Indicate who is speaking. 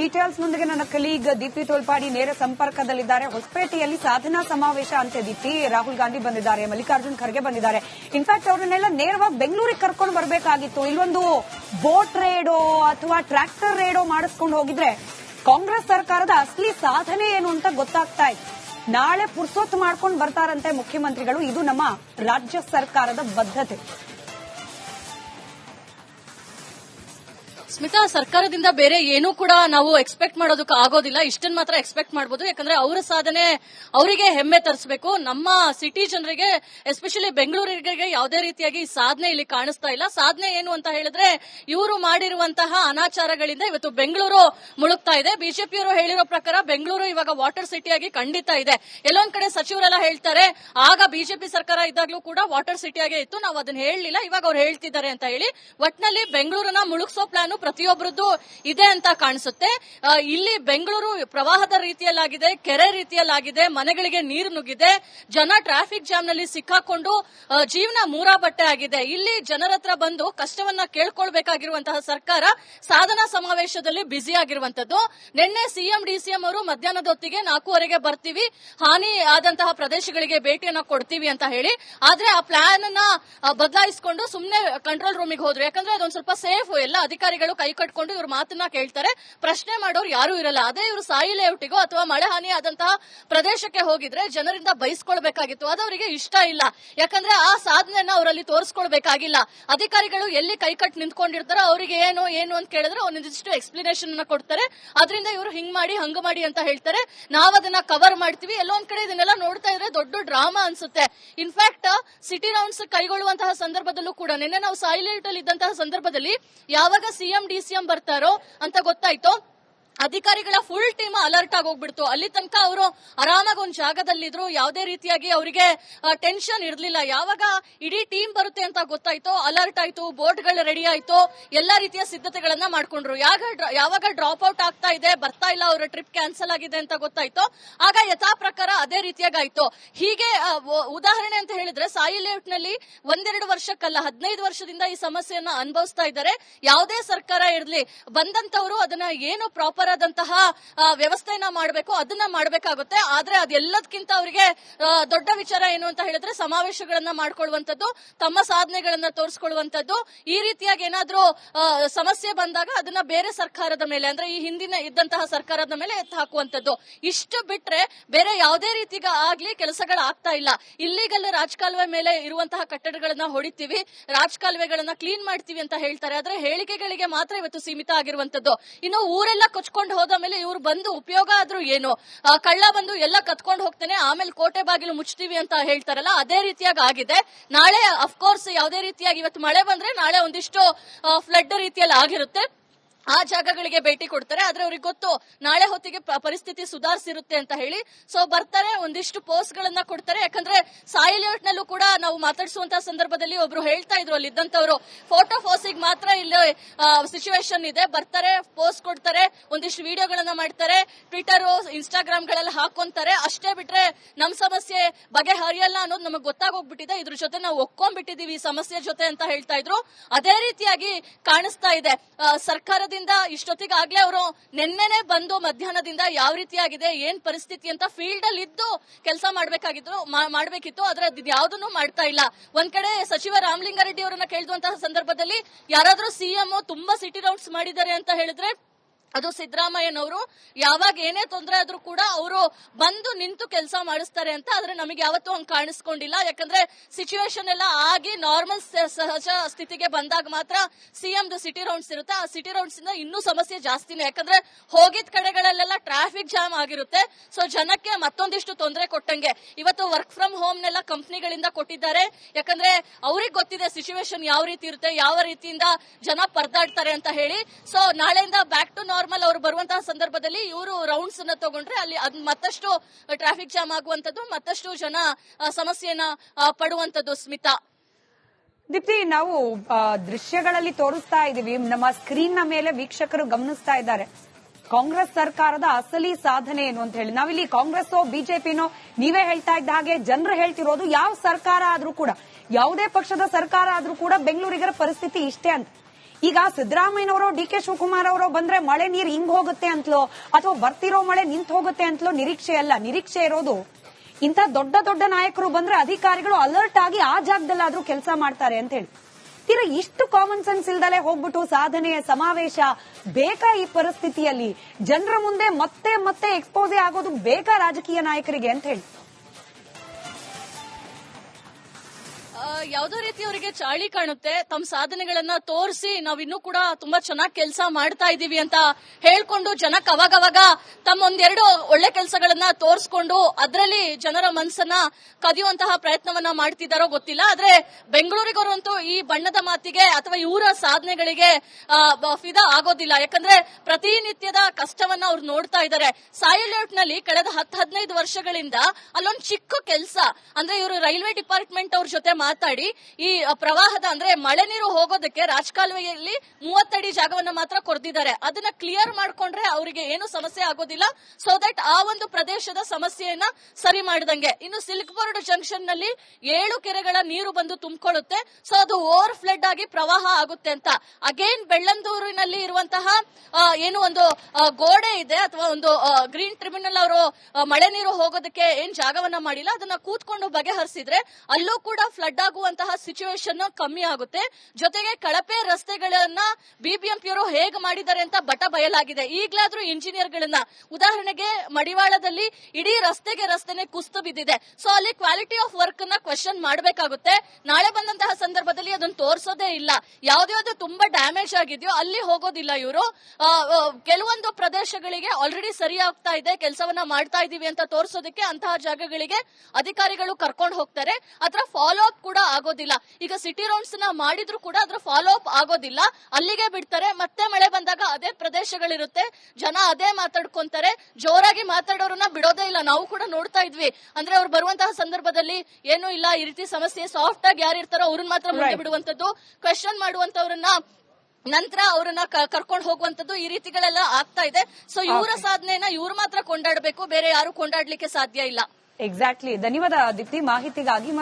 Speaker 1: Details ನೊಂದಿಗೆ ನನ್ನ colleague Deepti ತೋಲ್ಪಾಡಿ ನೇರ ಸಂಪರ್ಕದಲ್ಲಿದ್ದಾರೆ. ಹೊಸಪೇಟೆಯಲ್ಲಿ ಸಾಧನಾ ಸಮಾವೇಶ ಅಂತೆ ದೀಪ್ತಿ ರಾಹುಲ್ ಗಾಂಧಿ ಬಂದಿದ್ದಾರೆ, ಮಲ್ಲಿಕಾರ್ಜುನ್ ಖರ್ಗೆ ಬಂದಿದ್ದಾರೆ. ಇನ್ಫ್ಯಾಕ್ಟ್ ಅವರನ್ನೆಲ್ಲ ನೇರವಾಗಿ ಬೆಂಗಳೂರಿಗೆ ಕರ್ಕೊಂಡು ಬರಬೇಕಾಗಿತ್ತು. ಇಲ್ಲೊಂದು ಬೋಟ್ ರೇಡೋ ಅಥವಾ ಟ್ರ್ಯಾಕ್ಟರ್ ರೇಡೋ ಮಾಡಿಸ್ಕೊಂಡು ಹೋಗಿದ್ರೆ ಕಾಂಗ್ರೆಸ್ ಸರ್ಕಾರದ ಅಸಲಿ ಸಾಧನೆ ಏನು ಅಂತ ಗೊತ್ತಾಗ್ತಾ ಇದೆ ನಾಳೆ ಪುರ್ಸೊತ್ತು ಮಾಡ್ಕೊಂಡು ಬರ್ತಾರಂತೆ ಮುಖ್ಯಮಂತ್ರಿಗಳು. ಇದು ನಮ್ಮ ರಾಜ್ಯ ಸರ್ಕಾರದ ಬದ್ಧತೆ.
Speaker 2: ಸ್ಮಿತಾ, ಸರ್ಕಾರದಿಂದ ಬೇರೆ ಏನೂ ಕೂಡ ನಾವು ಎಕ್ಸ್ಪೆಕ್ಟ್ ಮಾಡೋದಕ್ಕೆ ಆಗೋದಿಲ್ಲ. ಇಷ್ಟನ್ನು ಮಾತ್ರ ಎಕ್ಸ್ಪೆಕ್ಟ್ ಮಾಡಬಹುದು ಯಾಕಂದ್ರೆ ಅವರ ಸಾಧನೆ ಅವರಿಗೆ ಹೆಮ್ಮೆ ತರಿಸಬೇಕು. ನಮ್ಮ ಸಿಟಿ ಜನರಿಗೆ ಎಸ್ಪೆಷಲಿ ಬೆಂಗಳೂರಿಗೆ ಯಾವುದೇ ರೀತಿಯಾಗಿ ಸಾಧನೆ ಇಲ್ಲಿ ಕಾಣಿಸ್ತಾ ಇಲ್ಲ. ಸಾಧನೆ ಏನು ಅಂತ ಹೇಳಿದ್ರೆ, ಇವರು ಮಾಡಿರುವಂತಹ ಅನಾಚಾರಗಳಿಂದ ಇವತ್ತು ಬೆಂಗಳೂರು ಮುಳುಗ್ತಾ ಇದೆ. ಬಿಜೆಪಿಯವರು ಹೇಳಿರೋ ಪ್ರಕಾರ ಬೆಂಗಳೂರು ಇವಾಗ ವಾಟರ್ ಸಿಟಿಯಾಗಿ ಖಂಡಿತ ಇದೆ. ಎಲ್ಲೊಂದ್ ಕಡೆ ಸಚಿವರೆಲ್ಲ ಹೇಳ್ತಾರೆ, ಆಗ ಬಿಜೆಪಿ ಸರ್ಕಾರ ಇದ್ದಾಗಲೂ ಕೂಡ ವಾಟರ್ ಸಿಟಿಯಾಗೆ ಇತ್ತು. ನಾವು ಅದನ್ನ ಹೇಳಲಿಲ್ಲ. ಇವಾಗ ಅವ್ರು ಹೇಳ್ತಿದ್ದಾರೆ ಅಂತ ಹೇಳಿ. ಒಟ್ನಲ್ಲಿ ಬೆಂಗಳೂರನ್ನ ಮುಳುಗಿಸೋ ಪ್ಲಾನ್ ಪ್ರತಿಯೊಬ್ಬರದ್ದು ಇದೆ ಅಂತ ಕಾಣಿಸುತ್ತೆ. ಇಲ್ಲಿ ಬೆಂಗಳೂರು ಪ್ರವಾಹದ ರೀತಿಯಲ್ಲಾಗಿದೆ, ಕೆರೆ ರೀತಿಯಲ್ಲಾಗಿದೆ, ಮನೆಗಳಿಗೆ ನೀರು ನುಗ್ಗಿದೆ, ಜನ ಟ್ರಾಫಿಕ್ ಜಾಮ್ನಲ್ಲಿ ಸಿಕ್ಕಾಕೊಂಡು ಜೀವನ ಮೂರ ಬಟ್ಟೆ ಆಗಿದೆ. ಇಲ್ಲಿ ಜನರ ಹತ್ರ ಬಂದು ಕಷ್ಟವನ್ನ ಕೇಳ್ಕೊಳ್ಬೇಕಾಗಿರುವಂತಹ ಸರ್ಕಾರ ಸಾಧನಾ ಸಮಾವೇಶದಲ್ಲಿ ಬ್ಯುಸಿ ಆಗಿರುವಂತದ್ದು ನಿನ್ನೆ ಸಿಎಂ, ಡಿಸಿಎಂ ಅವರು ಮಧ್ಯಾಹ್ನದ ಹೊತ್ತಿಗೆ ನಾಲ್ಕೂವರೆಗೆ ಬರ್ತೀವಿ. ಹಾನಿ ಆದಂತಹ ಪ್ರದೇಶಗಳಿಗೆ ಭೇಟಿಯನ್ನ ಕೊಡ್ತೀವಿ ಅಂತ ಹೇಳಿ. ಆದ್ರೆ ಆ ಪ್ಲಾನ್ ಅನ್ನ ಬದಲಾಯಿಸಿಕೊಂಡು ಸುಮ್ನೆ ಕಂಟ್ರೋಲ್ ರೂಮಿಗೆ ಹೋದ್ರು. ಯಾಕಂದ್ರೆ ಅದೊಂದು ಸ್ವಲ್ಪ ಸೇಫ್ ಎಲ್ಲ ಅಧಿಕಾರಿಗಳು ಕೈ ಕಟ್ಕೊಂಡು ಇವ್ರ ಮಾತನ್ನ ಕೇಳ್ತಾರೆ. ಪ್ರಶ್ನೆ ಮಾಡೋರು ಯಾರು ಇರಲ್ಲ. ಅದೇ ಇವರು ಸಾಯಿ ಲೇಔಟಿಗೋ ಅಥವಾ ಮಳೆ ಹಾನಿ ಆದಂತಹ ಪ್ರದೇಶಕ್ಕೆ ಹೋಗಿದ್ರೆ ಜನರಿಂದ ಬಯಸ್ಕೊಳ್ಬೇಕಾಗಿತ್ತು ಅದು ಅವರಿಗೆ ಇಷ್ಟ ಇಲ್ಲ. ಯಾಕಂದ್ರೆ ಆ ಸಾಧನೆಯನ್ನ ಅವರಲ್ಲಿ ತೋರಿಸ್ಕೊಳ್ಬೇಕಾಗಿಲ್ಲ. ಅಧಿಕಾರಿಗಳು ಎಲ್ಲಿ ಕೈ ಕಟ್ ನಿಂತ್ಕೊಂಡಿರ್ತಾರೋ ಅವರಿಗೆ ಏನು ಏನು ಅಂತ ಕೇಳಿದ್ರೆ ಒಂದಿಷ್ಟು ಎಕ್ಸ್ಪ್ಲನೇಷನ್ ಅನ್ನ ಕೊಡ್ತಾರೆ. ಅದರಿಂದ ಇವರು ಹಿಂಗ್ ಮಾಡಿ, ಹಂಗ ಮಾಡಿ ಅಂತ ಹೇಳ್ತಾರೆ. ನಾವ್ ಅದನ್ನ ಕವರ್ ಮಾಡ್ತೀವಿ. ಎಲ್ಲೋ ಒಂದ್ ಕಡೆ ಇದನ್ನೆಲ್ಲ ನೋಡ್ತಾ ಇದ್ರೆ ದೊಡ್ಡ ಡ್ರಾಮಾ ಅನ್ಸುತ್ತೆ. ಇನ್ಫ್ಯಾಕ್ಟ್ ಸಿಟಿ ರೌಂಡ್ಸ್ ಕೈಗೊಳ್ಳುವಂತಹ ಸಂದರ್ಭದಲ್ಲೂ ಕೂಡ, ನಿನ್ನೆ ನಾವು ಸಾಯಿಲೇಟ್ ಅಲ್ಲಿ ಇದ್ದಂತಹ ಸಂದರ್ಭದಲ್ಲಿ ಯಾವಾಗ ಸಿಎಂ ಡಿಸಿಎಂ ಬರ್ತಾರೋ ಅಂತ ಗೊತ್ತಾಯ್ತು. ಅಧಿಕಾರಿಗಳ ಫುಲ್ ಟೀಮ್ ಅಲರ್ಟ್ ಆಗಿ ಹೋಗ್ಬಿಡ್ತು ಅಲ್ಲಿ ತನಕ ಅವರು ಆರಾಮಾಗಿ ಒಂದು ಜಾಗದಲ್ಲಿದ್ರು. ಯಾವುದೇ ರೀತಿಯಾಗಿ ಅವರಿಗೆ ಟೆನ್ಷನ್ ಇರಲಿಲ್ಲ. ಯಾವಾಗ ಇಡೀ ಟೀಮ್ ಬರುತ್ತೆ ಅಂತ ಗೊತ್ತಾಯ್ತು. ಅಲರ್ಟ್ ಆಯ್ತು. ಬೋಟ್ಗಳು ರೆಡಿ ಆಯ್ತು. ಎಲ್ಲಾ ರೀತಿಯ ಸಿದ್ಧತೆಗಳನ್ನ ಮಾಡ್ಕೊಂಡ್ರು. ಯಾವ ಯಾವಾಗ ಡ್ರಾಪ್ ಔಟ್ ಆಗ್ತಾ ಇದೆ, ಬರ್ತಾ ಇಲ್ಲ, ಅವರ ಟ್ರಿಪ್ ಕ್ಯಾನ್ಸಲ್ ಆಗಿದೆ ಅಂತ ಗೊತ್ತಾಯ್ತು. ಆಗ ಯಥಾ ಪ್ರಕಾರ ಅದೇ ರೀತಿಯಾಗಿ ಆಯ್ತು ಹೀಗೆ ಉದಾಹರಣೆ ಅಂತ ಹೇಳಿದ್ರೆ, ಸಾಯಿ ಲೇಔಟ್ನಲ್ಲಿ ಒಂದೆರಡು ವರ್ಷಕ್ಕಲ್ಲ, ಹದಿನೈದು ವರ್ಷದಿಂದ ಈ ಸಮಸ್ಯೆಯನ್ನ ಅನುಭವಿಸ್ತಾ ಇದ್ದಾರೆ. ಯಾವುದೇ ಸರ್ಕಾರ ಇರಲಿ, ಬಂದಂತವರು ಅದನ್ನ ಏನು ಪ್ರಾಪರ್ ಆದಂತಹ ಆ, ವ್ಯವಸ್ಥೆಯನ್ನ ಮಾಡಬೇಕು ಅದನ್ನ ಮಾಡಬೇಕಾಗುತ್ತೆ. ಆದ್ರೆ ಅದೆಲ್ಲದಕ್ಕಿಂತ ಅವರಿಗೆ ದೊಡ್ಡ ವಿಚಾರ ಏನು ಅಂತ ಹೇಳಿದ್ರೆ ಸಮಾವೇಶಗಳನ್ನ ಮಾಡ್ಕೊಳ್ಳುವಂತದ್ದು ತಮ್ಮ ಸಾಧನೆಗಳನ್ನ ತೋರಿಸ್ಕೊಳ್ಳುವಂತದ್ದು ಈ ರೀತಿಯಾಗಿ ಏನಾದ್ರೂ ಸಮಸ್ಯೆ ಬಂದಾಗ ಅದನ್ನ ಬೇರೆ ಸರ್ಕಾರದ ಮೇಲೆ ಅಂದ್ರೆ ಈ ಹಿಂದಿನ ಇದ್ದಂತಹ ಸರ್ಕಾರದ ಮೇಲೆ ಎತ್ತು ಹಾಕುವಂತದ್ದು ಇಷ್ಟು ಬಿಟ್ರೆ ಬೇರೆ ಯಾವುದೇ ರೀತಿಗ ಆಗ್ಲಿ ಕೆಲಸಗಳಾಗ್ತಾ ಇಲ್ಲ. ಇಲ್ಲಿಗಲ್ ರಾಜಕಾಲುವೆ ಮೇಲೆ ಇರುವಂತಹ ಕಟ್ಟಡಗಳನ್ನ ಹೊಡಿತೀವಿ ರಾಜಕಾಲುವೆಗಳನ್ನ ಕ್ಲೀನ್ ಮಾಡ್ತೀವಿ ಅಂತ ಹೇಳ್ತಾರೆ. ಆದ್ರೆ ಹೇಳಿಕೆಗಳಿಗೆ ಮಾತ್ರ ಇವತ್ತು ಸೀಮಿತ ಆಗಿರುವಂತದ್ದು ಇನ್ನು ಊರೆಲ್ಲ ಕೊಚ್ಕೊಂಡು ಹೋದ ಮೇಲೆ ಇವ್ರು ಬಂದು ಉಪಯೋಗ ಆದ್ರೂ ಏನು? ಕಳ್ಳ ಬಂದು ಎಲ್ಲ ಕತ್ಕೊಂಡು ಹೋಗ್ತಾನೆ, ಆಮೇಲೆ ಕೋಟೆ ಬಾಗಿಲು ಮುಚ್ತೀವಿ ಅಂತ ಹೇಳ್ತಾರಲ್ಲ, ಅದೇ ರೀತಿಯಾಗಿ ಆಗಿದೆ. ನಾಳೆ ಅಫ್ಕೋರ್ಸ್ ಯಾವುದೇ ರೀತಿಯಾಗಿ ಇವತ್ತು ಮಳೆ ಬಂದ್ರೆ ನಾಳೆ ಒಂದಿಷ್ಟು ಫ್ಲಡ್ ರೀತಿಯಲ್ಲಿ ಆಗಿರುತ್ತೆ. ಆ ಜಾಗಗಳಿಗೆ ಭೇಟಿ ಕೊಡ್ತಾರೆ. ಆದ್ರೆ ಅವ್ರಿಗೆ ಗೊತ್ತು, ನಾಳೆ ಹೊತ್ತಿಗೆ ಪರಿಸ್ಥಿತಿ ಸುಧಾರಿಸಿರುತ್ತೆ ಅಂತ ಹೇಳಿ. ಸೊ ಬರ್ತಾರೆ, ಒಂದಿಷ್ಟು ಪೋಸ್ಟ್ ಗಳನ್ನ ಕೊಡ್ತಾರೆ. ಯಾಕಂದ್ರೆ ಸಾಯಿ ಲೇಔಟ್ ನಲ್ಲೂ ಕೂಡ ನಾವು ಮಾತಾಡಿಸುವಂತಹ ಸಂದರ್ಭದಲ್ಲಿ ಒಬ್ರು ಹೇಳ್ತಾ ಇದ್ರು ಅಲ್ಲಿ ಇದ್ದಂತವ್ರು ಫೋಟೋ ಫೋಸಿಗೆ ಮಾತ್ರ ಇಲ್ಲಿ ಸಿಚುವೇಶನ್ ಇದೆ. ಬರ್ತಾರೆ ಪೋಸ್ಟ್ ಕೊಡ್ತಾರೆ, ಒಂದಿಷ್ಟು ವಿಡಿಯೋಗಳನ್ನ ಮಾಡ್ತಾರೆ. ಟ್ವಿಟರ್ ಇನ್ಸ್ಟಾಗ್ರಾಮ್ ಗಳೆಲ್ಲ ಹಾಕೊಂತಾರೆ. ಅಷ್ಟೇ ಬಿಟ್ರೆ, ನಮ್ ಸಮಸ್ಯೆ ಬಗೆಹರಿಯಲ್ಲ ಅನ್ನೋದು ನಮಗೆ ಗೊತ್ತಾಗೋಗ್ಬಿಟ್ಟಿದೆ. ಇದ್ರ ಜೊತೆ ನಾವು ಒಕ್ಕೊಂಡ್ಬಿಟ್ಟಿದೀವಿ ಈ ಸಮಸ್ಯೆ ಜೊತೆ ಅಂತ ಹೇಳ್ತಾ ಇದ್ರು. ಅದೇ ರೀತಿಯಾಗಿ ಕಾಣಿಸ್ತಾ ಇದೆ. ಆ, ಇಷ್ಟೊತ್ತಿಗೆ ಆಗ್ಲೇ ಅವರು ನಿನ್ನೆನೆ ಬಂದು ಮಧ್ಯಾಹ್ನದಿಂದ ಯಾವ ರೀತಿಯಾಗಿದೆ ಏನ್ ಪರಿಸ್ಥಿತಿ ಅಂತ ಫೀಲ್ಡ್ ಅಲ್ಲಿ ಇದ್ದು ಕೆಲಸ ಮಾಡ್ಬೇಕಾಗಿದ್ರು ಮಾಡ್ಬೇಕಿತ್ತು ಆದ್ರೆ ಯಾವ್ದನ್ನು ಮಾಡ್ತಾ ಇಲ್ಲ. ಒಂದ್ ಕಡೆ ಸಚಿವ ರಾಮಲಿಂಗಾರೆಡ್ಡಿ ಅವರನ್ನ ಕೇಳಿದಂತಹ ಸಂದರ್ಭದಲ್ಲಿ ಯಾರಾದ್ರೂ ಸಿಎಂ ತುಂಬಾ ಸಿಟಿ ರೌಂಡ್ಸ್ ಮಾಡಿದ್ದಾರೆ ಅಂತ ಹೇಳಿದ್ರೆ ಅದು ಸಿದ್ದರಾಮಯ್ಯನವರು. ಯಾವಾಗ ಏನೇ ತೊಂದರೆ ಆದ್ರೂ ಕೂಡ ಅವರು ಬಂದು ನಿಂತು ಕೆಲಸ ಮಾಡಿಸ್ತಾರೆ ಅಂತ ಆದ್ರೆ ನಮಗೆ ಯಾವತ್ತೂ ಹಂಗೆ ಕಾಣಿಸ್ಕೊಂಡಿಲ್ಲ. ಯಾಕಂದ್ರೆ ಸಿಚುವೇಶನ್ ಎಲ್ಲ ಆಗಿ ನಾರ್ಮಲ್ ಸಹಜ ಸ್ಥಿತಿಗೆ ಬಂದಾಗ ಮಾತ್ರ ಸಿಎಂ ಸಿಟಿ ರೌಂಡ್ಸ್ ಇರುತ್ತೆ. ಆ ಸಿಟಿ ರೌಂಡ್ಸ್ ಇಂದ ಇನ್ನೂ ಸಮಸ್ಯೆ ಜಾಸ್ತಿನೇ. ಯಾಕಂದ್ರೆ ಹೋಗಿದ ಕಡೆಗಳಲ್ಲೆಲ್ಲ ಟ್ರಾಫಿಕ್ ಜಾಮ್ ಆಗಿರುತ್ತೆ. ಸೊ ಜನಕ್ಕೆ ಮತ್ತೊಂದಿಷ್ಟು ತೊಂದರೆ ಕೊಟ್ಟಂಗೆ. ಇವತ್ತು ವರ್ಕ್ ಫ್ರಮ್ ಹೋಮ್ ನೆಲ್ಲ ಕಂಪ್ನಿಗಳಿಂದ ಕೊಟ್ಟಿದ್ದಾರೆ. ಯಾಕಂದ್ರೆ ಅವ್ರಿಗೆ ಗೊತ್ತಿದೆ ಸಿಚುವೇಶನ್ ಯಾವ ರೀತಿ ಇರುತ್ತೆ, ಯಾವ ರೀತಿಯಿಂದ ಜನ ಪರ್ದಾಡ್ತಾರೆ ಅಂತ ಹೇಳಿ. ಸೊ ನಾಳೆಯಿಂದ ಬ್ಯಾಕ್ ಟು ನಾರ್ಮಲ್ ಅವರು ಬರುವಂತಹ ಸಂದರ್ಭದಲ್ಲಿ ಇವರು ರೌಂಡ್ಸ್ ಅನ್ನ ತಗೊಂಡ್ರೆ ಅಲ್ಲಿ ಅದ್ ಮತ್ತಷ್ಟು ಟ್ರಾಫಿಕ್ ಜಾಮ್ ಆಗುವಂತದ್ದು ಮತ್ತಷ್ಟು ಜನ ಸಮಸ್ಯೆಯನ್ನ ಪಡುವಂತದ್ದು ಸ್ಮಿತಾ.
Speaker 1: ದೀಪ್ತಿ, ನಾವು ದೃಶ್ಯಗಳಲ್ಲಿ ತೋರಿಸ್ತಾ ಇದೀವಿ. ನಮ್ಮ ಸ್ಕ್ರೀನ್ನ ಮೇಲೆ ವೀಕ್ಷಕರು ಗಮನಿಸ್ತಾ ಇದ್ದಾರೆ. ಕಾಂಗ್ರೆಸ್ ಸರ್ಕಾರದ ಅಸಲಿ ಸಾಧನೆ ಏನು ಅಂತ ಹೇಳಿ. ನಾವಿಲ್ಲಿ ಕಾಂಗ್ರೆಸ್ ಬಿಜೆಪಿನೋ, ನೀವೇ ಹೇಳ್ತಾ ಇದ್ದ ಹಾಗೆ ಜನರು ಹೇಳ್ತಿರೋದು ಯಾವ ಸರ್ಕಾರ ಆದ್ರೂ ಕೂಡ, ಯಾವುದೇ ಪಕ್ಷದ ಸರ್ಕಾರ ಆದ್ರೂ ಕೂಡ ಬೆಂಗಳೂರಿಗರ ಪರಿಸ್ಥಿತಿ ಇಷ್ಟೇ ಅಂತ. ಈಗ ಸಿದ್ದರಾಮಯ್ಯನವರು, ಡಿ ಕೆ ಶಿವಕುಮಾರ್ ಅವರು ಬಂದ್ರೆ ಮಳೆ ನೀರು ಹಿಂಗ್ ಹೋಗುತ್ತೆ ಅಂತಲೋ, ಅಥವಾ ಬರ್ತಿರೋ ಮಳೆ ನಿಂತ ಹೋಗುತ್ತೆ ಅಂತಲೋ ನಿರೀಕ್ಷೆ ಅಲ್ಲ. ನಿರೀಕ್ಷೆ ಇರೋದು ಇಂಥ ದೊಡ್ಡ ದೊಡ್ಡ ನಾಯಕರು ಬಂದ್ರೆ ಅಧಿಕಾರಿಗಳು ಅಲರ್ಟ್ ಆಗಿ ಆ ಜಾಗದಲ್ಲಾದ್ರೂ ಕೆಲಸ ಮಾಡ್ತಾರೆ ಅಂತ ಹೇಳಿ. ತೀರಾ ಇಷ್ಟು ಕಾಮನ್ ಸೆನ್ಸ್ ಇಲ್ದಲೆ ಹೋಗ್ಬಿಟ್ಟು ಸಾಧನೆ, ಸಮಾವೇಶ ಬೇಕಾ ಈ ಪರಿಸ್ಥಿತಿಯಲ್ಲಿ? ಜನರ ಮುಂದೆ ಮತ್ತೆ ಮತ್ತೆ ಎಕ್ಸ್ಪೋಸೆ ಆಗೋದು ಬೇಕಾ ರಾಜಕೀಯ ನಾಯಕರಿಗೆ ಅಂತ ಹೇಳಿ.
Speaker 2: ಯಾವ್ದೋ ರೀತಿ ಅವರಿಗೆ ಚಾಳಿ ಕಾಣುತ್ತೆ. ತಮ್ಮ ಸಾಧನೆಗಳನ್ನ ತೋರಿಸಿ ನಾವ್ ಇನ್ನೂ ಕೂಡ ತುಂಬಾ ಚೆನ್ನಾಗಿ ಕೆಲಸ ಮಾಡ್ತಾ ಇದೀವಿ ಅಂತ ಹೇಳ್ಕೊಂಡು ಜನಕ್ಕೆ ಅವಾಗವಾಗ ತಮ್ಮ ಒಂದೆರಡು ಒಳ್ಳೆ ಕೆಲಸಗಳನ್ನ ತೋರಿಸ್ಕೊಂಡು ಅದರಲ್ಲಿ ಜನರ ಮನಸ್ಸನ್ನ ಕದಿಯುವಂತಹ ಪ್ರಯತ್ನವನ್ನ ಮಾಡ್ತಿದ್ದಾರೋ ಗೊತ್ತಿಲ್ಲ. ಆದ್ರೆ ಬೆಂಗಳೂರಿಗವರಂತೂ ಈ ಬಣ್ಣದ ಮಾತಿಗೆ ಅಥವಾ ಇವರ ಸಾಧನೆಗಳಿಗೆ ಫಿದಾ ಆಗೋದಿಲ್ಲ. ಯಾಕಂದ್ರೆ ಪ್ರತಿನಿತ್ಯದ ಕಷ್ಟವನ್ನ ಅವ್ರು ನೋಡ್ತಾ ಇದ್ದಾರೆ ಸಾಯಿಲೇಟ್ನಲ್ಲಿ ಕಳೆದ ಹತ್ತು ಹದಿನೈದು ವರ್ಷಗಳಿಂದ ಅಲ್ಲೊಂದು ಚಿಕ್ಕ ಕೆಲಸ, ಅಂದ್ರೆ ಇವರು ರೈಲ್ವೆ ಡಿಪಾರ್ಟ್ಮೆಂಟ್ ಅವ್ರ ಜೊತೆ ಮಾತಾಡಿ, ಈ ಪ್ರವಾಹದ ಅಂದ್ರೆ ಮಳೆ ನೀರು ಹೋಗೋದಕ್ಕೆ ರಾಜಕಾಲುವೆಯಲ್ಲಿ ಮೂವತ್ತಡಿ ಜಾಗವನ್ನ ಮಾತ್ರ ಕೊರ್ದಿದ್ದಾರೆ ಅದನ್ನ ಕ್ಲಿಯರ್ ಮಾಡ್ಕೊಂಡ್ರೆ ಅವರಿಗೆ ಏನು ಸಮಸ್ಯೆ ಆಗೋದಿಲ್ಲ. ಸೊ ದಟ್ ಆ ಒಂದು ಪ್ರದೇಶದ ಸಮಸ್ಯೆಯನ್ನ ಸರಿ ಮಾಡಿದಂಗೆ. ಇನ್ನು ಸಿಲ್ಕ್ ಬೋರ್ಡ್ ಜಂಕ್ಷನ್ನಲ್ಲಿ ಏಳು ಕೆರೆಗಳ ನೀರು ಬಂದು ತುಂಬಿಕೊಳ್ಳುತ್ತೆ. ಸೊ ಅದು ಓವರ್ ಫ್ಲಡ್ ಆಗಿ ಪ್ರವಾಹ ಆಗುತ್ತೆ ಅಂತ. ಅಗೇನ್ ಬೆಳ್ಳಂದೂರಿನಲ್ಲಿ ಇರುವಂತಹ ಏನು ಒಂದು ಗೋಡೆ ಇದೆ ಅಥವಾ ಒಂದು ಗ್ರೀನ್ ಟ್ರಿಬ್ಯುನಲ್ ಅವರು ಮಳೆ ನೀರು ಹೋಗೋದಕ್ಕೆ ಏನ್ ಜಾಗವನ್ನ ಮಾಡಿಲ್ಲ. ಅದನ್ನ ಕೂತ್ಕೊಂಡು ಬಗೆಹರಿಸಿದ್ರೆ ಅಲ್ಲೂ ಕೂಡ ಫ್ಲಡ್ ಆಗುವಂತಹ ಸಿಚುವೇಶನ್ ಕಮ್ಮಿ ಆಗುತ್ತೆ. ಜೊತೆಗೆ ಕಳಪೆ ರಸ್ತೆಗಳನ್ನ ಬಿಬಿಎಂಪಿಯವರು ಹೇಗೆ ಮಾಡಿದ್ದಾರೆ ಅಂತ ಬಟ ಬಯಲಾಗಿದೆ. ಈಗಲಾದ್ರೂ ಇಂಜಿನಿಯರ್ಗಳನ್ನ ಉದಾಹರಣೆಗೆ ಮಡಿವಾಳದಲ್ಲಿ ಇಡೀ ರಸ್ತೆಗೆ ರಸ್ತೆನೆ ಕುಸ್ತು ಬಿದ್ದಿದೆ. ಸೊ ಅಲ್ಲಿ ಕ್ವಾಲಿಟಿ ಆಫ್ ವರ್ಕ್ನ ಕ್ವಶನ್ ಮಾಡಬೇಕಾಗುತ್ತೆ. ನಾಳೆ ಬಂದಂತಹ ಸಂದರ್ಭದಲ್ಲಿ ಅದನ್ನ ತೋರಿಸೋದೇ ಇಲ್ಲ. ಯಾವ್ದ್ಯಾವ್ದು ತುಂಬಾ ಡ್ಯಾಮೇಜ್ ಆಗಿದೆಯೋ ಅಲ್ಲಿ ಹೋಗೋದಿಲ್ಲ ಇವರು. ಕೆಲವೊಂದು ಪ್ರದೇಶಗಳಿಗೆ ಆಲ್ರೆಡಿ ಸರಿ ಆಗ್ತಾ ಇದೆ, ಕೆಲಸವನ್ನ ಮಾಡ್ತಾ ಇದೀವಿ ಅಂತ ತೋರಿಸೋದಕ್ಕೆ ಅಂತಹ ಜಾಗಗಳಿಗೆ ಅಧಿಕಾರಿಗಳು ಕರ್ಕೊಂಡು ಹೋಗ್ತಾರೆ. ಅದರ ಫಾಲೋ ಅಪ್ ಕೂಡ ಆಗೋದಿಲ್ಲ. ಈಗ ಸಿಟಿ ರೌಂಡ್ಸ್ನ ಮಾಡಿದ್ರು ಕೂಡ ಅದ್ರ ಫಾಲೋ ಅಪ್ ಆಗೋದಿಲ್ಲ. ಅಲ್ಲಿಗೆ ಬಿಡ್ತಾರೆ ಮತ್ತೆ ಮಳೆ ಬಂದಾಗ ಅದೇ ಪ್ರದೇಶಗಳಿರುತ್ತೆ. ಜನ ಅದೇ ಮಾತಾಡ್ಕೊಂತಾರೆ. ಜೋರಾಗಿ ಮಾತಾಡೋರನ್ನ ಬಿಡೋದೇ ಇಲ್ಲ. ನಾವು ಕೂಡ ನೋಡ್ತಾ ಇದ್ವಿ. ಅಂದ್ರೆ ಅವ್ರು ಬರುವಂತಹ ಸಂದರ್ಭದಲ್ಲಿ ಏನು ಇಲ್ಲ. ಈ ರೀತಿ ಸಮಸ್ಯೆ ಸಾಫ್ಟ್ ಆಗಿ ಯಾರು ಇರ್ತಾರೋ ಅವ್ರನ್ನ ಮಾತ್ರ ಮುಂದೆ ಬಿಡುವಂತದ್ದು ಕ್ವೆಶನ್ ಮಾಡುವಂತವ್ರನ್ನ ನಂತರ ಅವರನ್ನ ಕರ್ಕೊಂಡು ಹೋಗುವಂತದ್ದು ಈ ರೀತಿಗಳೆಲ್ಲ ಆಗ್ತಾ ಇದೆ. ಸೊ ಇವರ ಸಾಧನೆಯನ್ನ ಇವ್ರು ಮಾತ್ರ ಕೊಂಡಾಡಬೇಕು. ಬೇರೆ ಯಾರು ಕೊಂಡಾಡ್ಲಿಕ್ಕೆ ಸಾಧ್ಯ ಇಲ್ಲ.
Speaker 1: ಎಕ್ಸಾಕ್ಟ್ಲಿ ಧನ್ಯವಾದ ದೀಪ್ತಿ. ಮಾಹಿತಿಗಾಗಿ